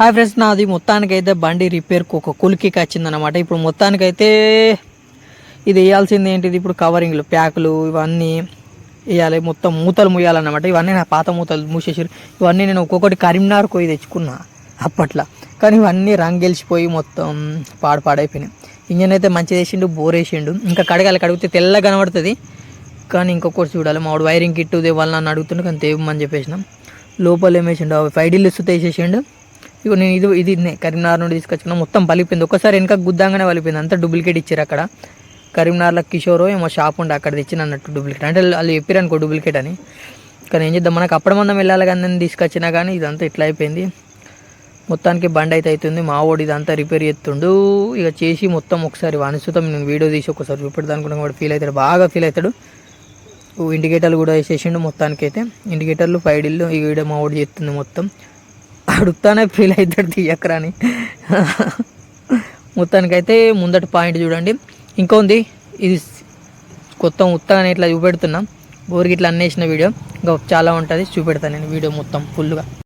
Hi friends నాది మొత్తానికైతే బండి రిపేర్కి ఒక కులికి వచ్చిందనమాట ఇప్పుడు మొత్తానికైతే ఇది వేయాల్సింది ఏంటిది? ఇప్పుడు కవరింగ్లు ప్యాకులు ఇవన్నీ వేయాలి. మొత్తం మూతలు ముయ్యాలన్నమాట ఇవన్నీ నా పాత మూతలు మూసేసారు. ఇవన్నీ నేను ఒక్కొక్కటి కరీంనగర్ పోయి తెచ్చుకున్నా అప్పట్లో. కానీ ఇవన్నీ రంగు గెలిచిపోయి మొత్తం పాడు పాడైపోయినాయి. ఇంజన్ అయితే మంచిగా వేసిండు బోర్ వేసిండు. ఇంకా కడగాలి. కడిగితే తెల్లగా కనబడుతుంది. కానీ ఇంకొకటి చూడాలి. మావాడు వైరింగ్ కిట్టు దేవాలని నన్ను అడుగుతుండే. కానీ తేవమని చెప్పేసినాం. లోపల ఏమేసిండు అవి ఫైవ్ డీలు ఇస్తే వేసేసిండు. ఇగో నేను ఇది ఇది కరీంనగర్ నుండి తీసుకొచ్చుకున్నా మొత్తం పలిపోయింది ఒకసారి వెనక గుద్దాగానే పలిపోయింది అంతా డూప్లికేట్ ఇచ్చారు అక్కడ. కరీంనగర్లో కిషోర్ ఏమో షాప్ ఉండే అక్కడ తెచ్చిన అన్నట్టు డూప్లికేట్. అంటే వాళ్ళు చెప్పారు అనుకో డూప్లికేట్ అని. కానీ ఏం చేద్దాం? మనకు అప్పుడు మందం వెళ్ళాలి కానీ నేను తీసుకొచ్చినా కానీ ఇదంతా ఇట్లా అయిపోయింది. మొత్తానికి బండి అయితే అవుతుంది. మా ఓడి ఇదంతా రిపేర్ చేస్తుండు. ఇక చేసి మొత్తం ఒకసారి వానిసుతం నేను వీడియో తీసి ఒకసారి చూపెడదానుకున్నా కూడా ఫీల్ అవుతాడు. బాగా ఫీల్ అవుతాడు. ఇండికేటర్లు కూడా వేసేసిండు మొత్తానికి అయితే ఇండికేటర్లు ఫైవ్ ఈ వీడియో మా ఓడి చేస్తుంది మొత్తం. అడుగుతానే ఫీల్ అవుతాడు తీయకరా అని మొత్తానికైతే ముందటి పాయింట్ చూడండి. ఇంకా ఉంది ఇది కొత్త ఉత్తగానే ఇట్లా చూపెడుతున్నా. బోర్కి ఇట్లా అన్నేసిన వీడియో. ఇంకా చాలా ఉంటుంది చూపెడతాను నేను వీడియో మొత్తం ఫుల్గా